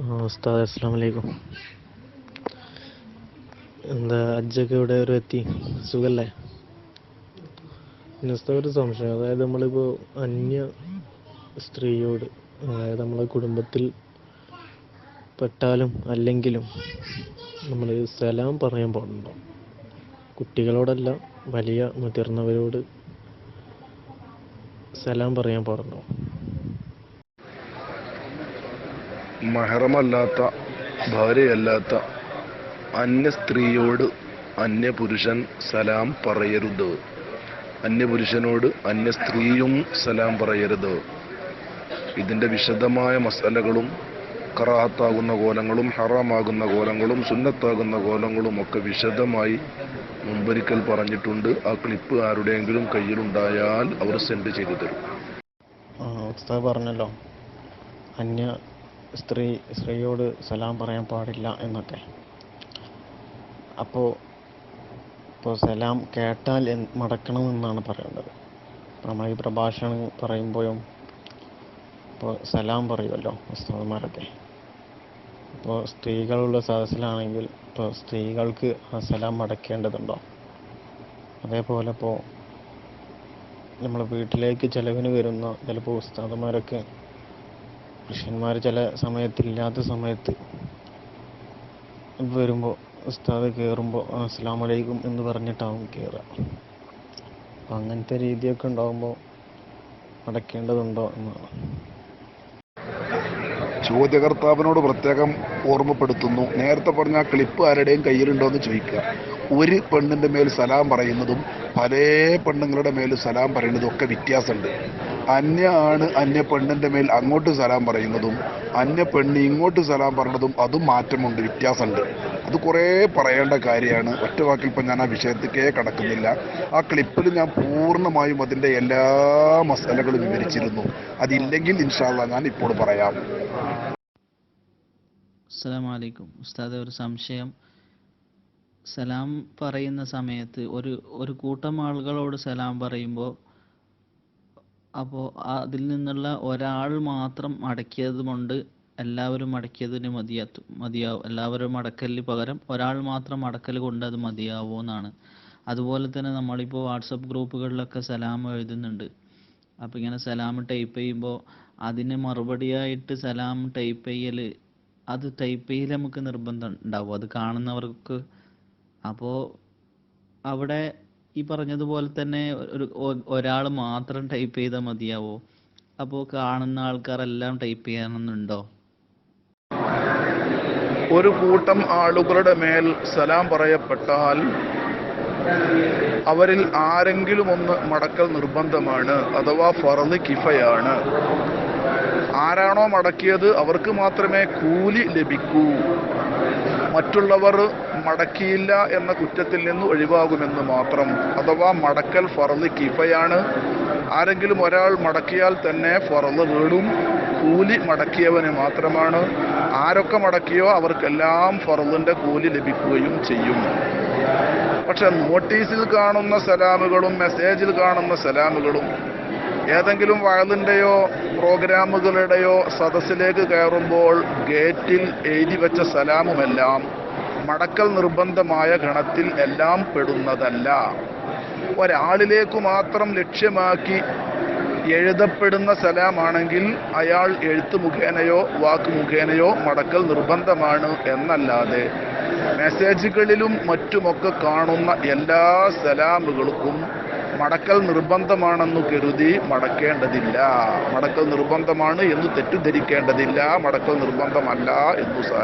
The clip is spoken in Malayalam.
ഉസ്താദ് അസ്സാം വലൈക്കും എന്താ അജ്ജൊക്കെ ഇവിടെ ഒരു എത്തി? സുഖല്ലേ? ഉസ്താദ് ഒരു സംശയം. അതായത് നമ്മളിപ്പോൾ അന്യ സ്ത്രീയോട് അതായത് നമ്മളെ കുടുംബത്തിൽ പെട്ടാലും അല്ലെങ്കിലും നമ്മൾ സലാം പറയാൻ പാടുണ്ടോ? കുട്ടികളോടല്ല വലിയ മുതിർന്നവരോട് സലാം പറയാൻ പാടുണ്ടോ? മഹറമല്ലാത്ത ഭാര്യയല്ലാത്ത അന്യ സ്ത്രീയോട് അന്യ പുരുഷൻ സലാം പറയരുത്. അന്യ പുരുഷനോട് അന്യ സ്ത്രീയും സലാം പറയരുത്. ഇതിന്റെ വിശദമായ മസാലകളും കറാഹത്താകുന്ന കോലങ്ങളും ഹറാമാകുന്ന കോലങ്ങളും സുന്നത്താകുന്ന കോലങ്ങളും ഒക്കെ വിശദമായി മുമ്പൊരിക്കൽ പറഞ്ഞിട്ടുണ്ട്. ആ ക്ലിപ്പ് ആരുടെയെങ്കിലും കയ്യിലുണ്ടായാൽ അവർ സെൻഡ് ചെയ്തു തരും. പറഞ്ഞല്ലോ. അന്യ സ്ത്രീ സ്ത്രീയോട് സലാം പറയാൻ പാടില്ല എന്നൊക്കെ. അപ്പോൾ ഇപ്പോൾ സലാം കേട്ടാൽ എൻ- മടക്കണമെന്നാണ് പറയുന്നത്. നമ്മൾ ഈ പ്രഭാഷണം പറയുമ്പോഴും ഇപ്പോൾ സലാം പറയുമല്ലോ ഉസ്താദന്മാരൊക്കെ ഇപ്പോൾ സ്ത്രീകളുള്ള സദസ്സിലാണെങ്കിൽ ഇപ്പോൾ സ്ത്രീകൾക്ക് ആ സലാം മടക്കേണ്ടതുണ്ടോ? അതേപോലെ ഇപ്പോൾ നമ്മൾ വീട്ടിലേക്ക് ചിലവിന് വരുന്ന ചിലപ്പോൾ ഉസ്താദന്മാരൊക്കെ പുരുഷന്മാർ ചില സമയത്ത് ഇല്ലാത്ത സമയത്ത് വരുമ്പോൾ ഉസ്താദ് കയറുമ്പോൾ അസ്സാം വലൈക്കും എന്ന് പറഞ്ഞിട്ടാവും കയറുക അപ്പം അങ്ങനത്തെ രീതിയൊക്കെ ഉണ്ടാകുമ്പോൾ അടയ്ക്കേണ്ടതുണ്ടോ എന്നാണ് ചോദ്യകർത്താവിനോട് പ്രത്യേകം ഓർമ്മപ്പെടുത്തുന്നു. നേരത്തെ പറഞ്ഞ ആ ക്ലിപ്പ് ആരുടെയും കയ്യിലുണ്ടോ എന്ന് ചോദിക്കുക. ഒരു പെണ്ണിന്റെ മേൽ സലാം പറയുന്നതും പല പെണ്ണുങ്ങളുടെ മേൽ സലാം പറയുന്നതും ഒക്കെ വ്യത്യാസമുണ്ട്. അന്യ ആണ് അന്യ പെണ്ണിന്റെ മേൽ അങ്ങോട്ട് സലാം പറയുന്നതും അന്യ പെണ്ണ് ഇങ്ങോട്ട് സലാം പറഞ്ഞതും അതും മാറ്റമുണ്ട് വ്യത്യാസമുണ്ട്. അത് കുറേ പറയേണ്ട കാര്യമാണ്. ഒറ്റ വാക്കിൽ ഇപ്പം ഞാൻ ആ വിഷയത്തേക്കേ കടക്കുന്നില്ല. ആ ക്ലിപ്പിൽ ഞാൻ പൂർണമായും അതിന്റെ എല്ലാ മസാലകളും വിവരിച്ചിരുന്നു. അതില്ലെങ്കിൽ ഇൻഷാല്ല ഞാൻ ഇപ്പോൾ പറയാം. അസ്സലാമു അലൈക്കും. ഉസ്താദെ ഒരു സംശയം. സലാം പറയുന്ന സമയത്ത് ഒരു ഒരു കൂട്ടം ആളുകളോട് സലാം പറയുമ്പോൾ അപ്പോൾ അതിൽ നിന്നുള്ള ഒരാൾ മാത്രം അടക്കിയത് കൊണ്ട് എല്ലാവരും അടക്കിയതിന് മതിയാത്തു മതിയാവും എല്ലാവരും അടക്കലിന് പകരം ഒരാൾ മാത്രം അടക്കൽ കൊണ്ട് അത് മതിയാവുമെന്നാണ് അതുപോലെ തന്നെ നമ്മളിപ്പോൾ വാട്സപ്പ് ഗ്രൂപ്പുകളിലൊക്കെ സലാം എഴുതുന്നുണ്ട്. അപ്പോൾ ഇങ്ങനെ സലാം ടൈപ്പ് ചെയ്യുമ്പോൾ അതിന് മറുപടിയായിട്ട് സലാം ടൈപ്പ് ചെയ്യൽ അത് ടൈപ്പ് ചെയ്യൽ നമുക്ക് നിർബന്ധം ഉണ്ടാവും. അത് കാണുന്നവർക്ക് അപ്പോൾ അവിടെ ഈ പറഞ്ഞതുപോലെ തന്നെ ഒരു ഒരാൾ മാത്രം ടൈപ്പ് ചെയ്താൽ മതിയാവോ? അപ്പോൾ കാണുന്ന ആൾക്കാരെല്ലാം ടൈപ്പ് ചെയ്യണമെന്നുണ്ടോ ഒരു കൂട്ടം ആളുകളുടെ മേൽ സലാം പറയപ്പെട്ടാൽ അവരിൽ ആരെങ്കിലും ഒന്ന് മടക്കൽ നിർബന്ധമാണ് അഥവാ ഫറന്ന് കിഫയാണ്. ആരാണോ മടക്കിയത് അവർക്ക് മാത്രമേ കൂലി ലഭിക്കൂ. മറ്റുള്ളവർ മടക്കിയില്ല എന്ന കുറ്റത്തിൽ നിന്ന് ഒഴിവാകുമെന്ന് മാത്രം. അഥവാ മടക്കൽ ഫറന്ന് കിഫയാണ്. ആരെങ്കിലും ഒരാൾ മടക്കിയാൽ തന്നെ ഫറന്ന് വീടും. കൂലി മടക്കിയവന് മാത്രമാണ്. ആരൊക്കെ മടക്കിയോ അവർക്കെല്ലാം ഫറന്നിന്റെ കൂലി ലഭിക്കുകയും ചെയ്യും. പക്ഷെ നോട്ടീസിൽ കാണുന്ന സലാമുകളും മെസ്സേജിൽ കാണുന്ന സലാമുകളും ഏതെങ്കിലും വയലിന്റെയോ പ്രോഗ്രാമുകളുടെയോ സദസ്സിലേക്ക് കയറുമ്പോൾ ഗേറ്റിൽ എഴുതി വെച്ച സലാമുമെല്ലാം മടക്കൽ നിർബന്ധമായ ഗണത്തിൽ എല്ലാം പെടുന്നതല്ല. ഒരാളിലേക്ക് മാത്രം ലക്ഷ്യമാക്കി എഴുതപ്പെടുന്ന സലാമാണെങ്കിൽ അയാൾ എഴുത്ത് മുഖേനയോ വാക്ക് മുഖേനയോ മടക്കൽ നിർബന്ധമാണ് എന്നല്ലാതെ മെസ്സേജുകളിലും മറ്റുമൊക്കെ കാണുന്ന എല്ലാ സലാമുകൾക്കും മടക്കൽ നിർബന്ധമാണെന്ന് കരുതി മടക്കേണ്ടതില്ല. മടക്കൽ നിർബന്ധമാണ് എന്ന് തെറ്റിദ്ധരിക്കേണ്ടതില്ല. മടക്കൽ നിർബന്ധമല്ല എന്ന്